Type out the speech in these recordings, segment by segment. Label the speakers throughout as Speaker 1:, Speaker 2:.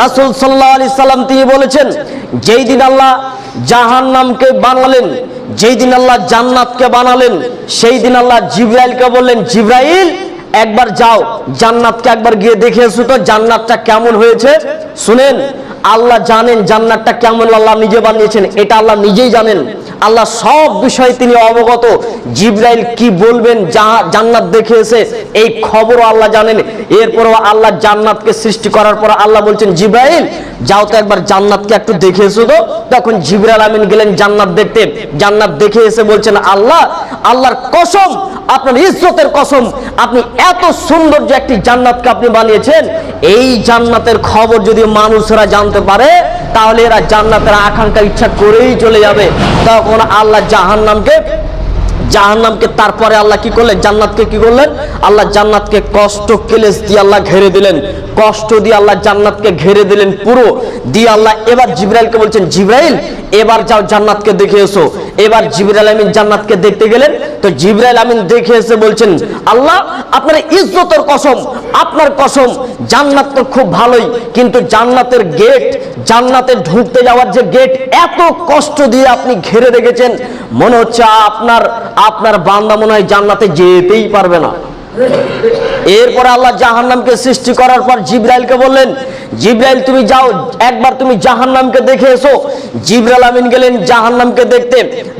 Speaker 1: রাসুল সাল্লাহ আলি সাল্লাম তিনি বলেছেন, যেই দিন আল্লাহ জাহান নামকে বানালেন, যেই দিন আল্লাহ জান্নাতকে বানালেন, সেই দিন আল্লাহ জিব্রাইলকে বললেন, জিব্রাইল, একবার যাও, জান্নাতকে একবার গিয়ে দেখে এসো তো জান্নাতটা কেমন হয়েছে? শুনেন আল্লাহ জানেন জান্নাতটা কেমন আল্লাহ নিজে বানিয়েছেন, এটা আল্লাহ নিজেই জানেন। আল্লাহ সব বিষয়ে তিনি অবগত। জিব্রাইল কি বলবেন, যা- জান্নাত দেখে এসে এই খবরও আল্লাহ জানেন। এরপরও আল্লাহ জান্নাতকে সৃষ্টি করার পর আল্লাহ বলছেন, জিব্রাইল, যাও তো একবার জান্নাতকে একটু দেখে এসো তো। তখন জিব্রাইল আমিন গেলেন জান্নাত দেখতে। জান্নাত দেখে এসে বলছেন, আল্লাহ, আল্লাহর কসম আপনার ইজ্জতের কসম, আপনি এত সুন্দর যে একটি জান্নাতকে আপনি বানিয়েছেন, এই জান্নাতের খবর যদি মানুষরা জানতে পারে, তাহলে এরা জান্নাতের আকাঙ্ক্ষা ইচ্ছা করেই চলে যাবে। তখন আল্লাহ জাহান্নামকে জাহান্নামকে তারপরে আল্লাহ কি করলেন? জান্নাতকে কি করলেন? আল্লাহ জান্নাতকে কষ্ট, কেলেস দিয়ে আল্লাহ ঘেরে দিলেন। কষ্ট দিয়ে আল্লাহ জান্নাতকে ঘেরে দিলেন পুরো। দিয়ে আল্লাহ এবার জিব্রাইলকে বলছেন, জিব্রাইল, এবার যাও জান্নাতকে দেখে এসো। এবার জিব্রাইল আমিন জান্নাতকে দেখতে গেলেন। তো জিব্রাইল আমিন দেখে এসে বলছেন, আল্লাহ, আপনার ইজ্জতের কসম, আপনার কসম, জান্নাত তো খুব ভালোই, কিন্তু জান্নাতের গেট জান্নাতে ঢুকতে যাওয়ার যে গেট এত কষ্ট দিয়ে আপনি ঘেরে রেখেছেন। মনে হচ্ছে আপনার আপনার বান্দা মনে হয় জান্নাতে যেতেই পারবে না। এরপরে আল্লাহ জাহান্নামকে সৃষ্টি করার পর জিব্রাইলকে বললেন, জিব্রাইল, তুমি যাও, একবার তুমি জাহান্নামকে দেখে এসো। জিব্রাইল আমিন গেলেন জাহান্নামকে দেখতে।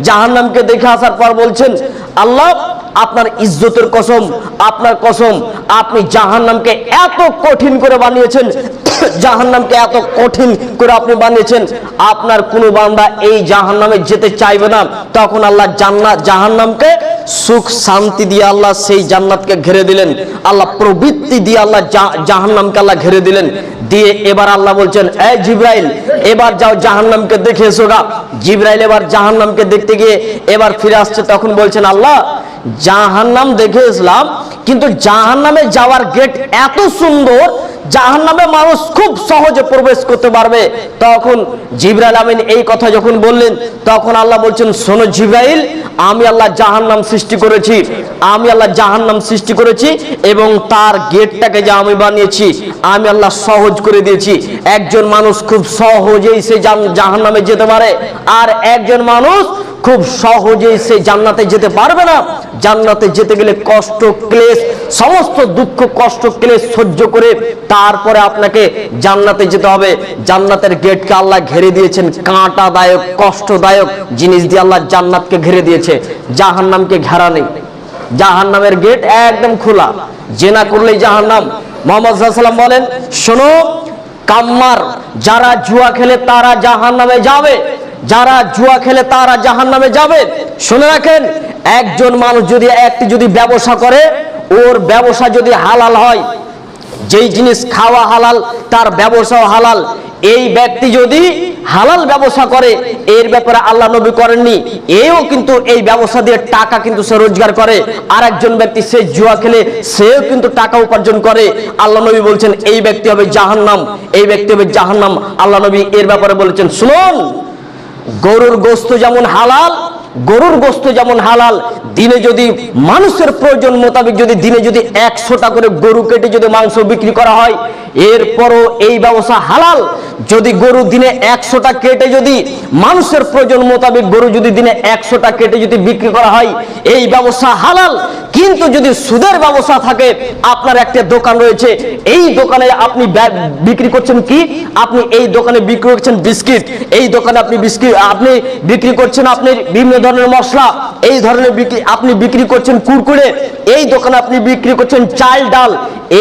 Speaker 1: জাহান্নামকে দেখে আসার পর বলছেন, আল্লাহ, আপনার ইজ্জতের কসম, আপনার কসম, আপনি জাহান্নামকে এত কঠিন করে বানিয়েছেন জাহান্নামকে এত কঠিন করে আপনি বানিয়েছেন, আপনার কোনো বান্দা এই জাহান্নামে যেতে চাইবে না। তখন আল্লাহ জান্নাত, জাহান্নামকে সুখ, শান্তি দিয়ে আল্লাহ সেই জান্নাতকে ঘিরে দিলেন। আল্লাহ প্রবৃত্তি দিয়ে আল্লাহ জাহান্নামকে আল্লাহ ঘিরে দিলেন। দিয়ে এবার আল্লাহ বলছেন এই জিব্রাইল, এবার যাও জাহান্নামকে দেখে এসো গা। জিব্রাইল এবার জাহান্নামকে দেখতে গিয়ে এবার ফিরে আসছে, তখন বলছেন, আল্লাহ, জাহান্নাম দেখে এসলাম, কিন্তু জাহান্নামে যাওয়ার গেট এত সুন্দর জাহান্নামে মানুষ খুব সহজে প্রবেশ করতে পারবে। তখন জিব্রাইল আমিন এই কথা যখন বললেন, তখন আল্লাহ বলছেন, শোনো জিব্রাইল, আমি আল্লাহ জাহান্নাম সৃষ্টি করেছি, আমি আল্লাহ জাহান্নাম সৃষ্টি করেছি এবং তার গেটটাকে যা আমি বানিয়েছি, আমি আল্লাহ সহজ করে দিয়েছি। একজন মানুষ খুব সহজেই সে জাহান্নামে যেতে পারে, আর একজন মানুষ খুব সহজেই সে জান্নাতে যেতে পারবে না। জান্নাতে যেতে গেলে কষ্ট, ক্লেশ, সমস্ত দুঃখ, কষ্ট, ক্লেশ সহ্য করে তারপরে আপনাকে জান্নাতে যেতে হবে। জান্নাতের গেটকে আল্লাহ ঘিরে দিয়েছেন। কাঁটাদায়ক, কষ্টদায়ক জিনিস দিয়ে আল্লাহ জান্নাতকে ঘিরে দিয়েছে। জাহান্নামকে ঘেরা নেই। জাহান্নামের গেট একদম খোলা। জেনা করলেই জাহান্নাম। মোহাম্মদ সাল্লাম বলেন, শোনো, কাম্মার, যারা জুয়া খেলে তারা জাহান্নামে যাবে। যারা জুয়া খেলে তারা জাহান নামে যাবে। শুনে রাখেন একজন মানুষ যদি একটি যদি ব্যবসা করে, ওর ব্যবসা যদি হালাল হয়, যেই জিনিস খাওয়া হালাল, তার ব্যবসাও হালাল, এই ব্যক্তি যদি হালাল ব্যবসা করে, এর ব্যাপারে আল্লাহ নবী করেননি, এও কিন্তু এই ব্যবসা দিয়ে টাকা কিন্তু সে রোজগার করে। আর একজন ব্যক্তি সে জুয়া খেলে, সেও কিন্তু টাকা উপার্জন করে। আল্লাহ নবী বলছেন, এই ব্যক্তি হবে জাহান্নাম, এই ব্যক্তি হবে জাহান্নাম। আল্লাহ নবী এর ব্যাপারে বলেছেন, শুনুন, গরুর গোস্ত যেমন হালাল গরুর গোস্ত যেমন হালাল, দিনে যদি মানুষের প্রয়োজন মোতাবেক যদি দিনে যদি একশোটা করে গরু কেটে যদি মাংস বিক্রি করা হয়, এরপরও এই ব্যবসা হালাল। যদি গরু দিনে একশোটা কেটে যদি মানুষের প্রয়োজন মোতাবেক গরু যদি দিনে একশোটা কেটে যদি বিক্রি করা হয়, এই ব্যবসা হালাল। কিন্তু যদি সুদের ব্যবসা থাকে, আপনার একটা দোকান রয়েছে, এই দোকানে আপনি বিক্রি করছেন কি? আপনি এই দোকানে বিক্রি করছেন বিস্কিট, এই দোকানে আপনি বিস্কিট আপনি বিক্রি করছেন আপনি বিভিন্ন ধরনের মশলা, এই ধরনের বিক্রি, আপনি বিক্রি করছেন কুরকুরে, এই দোকানে আপনি বিক্রি করছেন চাল ডাল,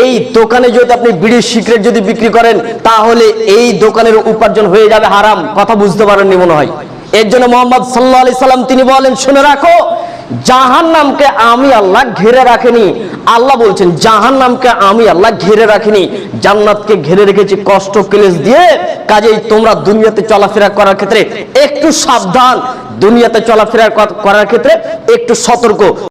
Speaker 1: এই দোকানে যদি আপনি বিড়ি সিগারেট যদি বিক্রি করেন, তাহলে এই দোকানের উপার্জন হয়ে যাবে হারাম। কথা বুঝতে পারেননি মনে হয়? এর জন্য মোহাম্মদ সাল্লাহ সাল্লাম তিনি বলেন, শুনে রাখো জাহান নামকে আমি আল্লাহ ঘিরে রাখিনি। আল্লাহ বলছেন জাহান নামকে আমি আল্লাহ ঘিরে রাখিনি। জান্নাতকে ঘিরে রেখেছি কষ্ট ক্লেশ দিয়ে। কাজেই তোমরা দুনিয়াতে চলাফেরা করার ক্ষেত্রে একটু সাবধান। দুনিয়াতে চলাফেরা করার ক্ষেত্রে একটু সতর্ক।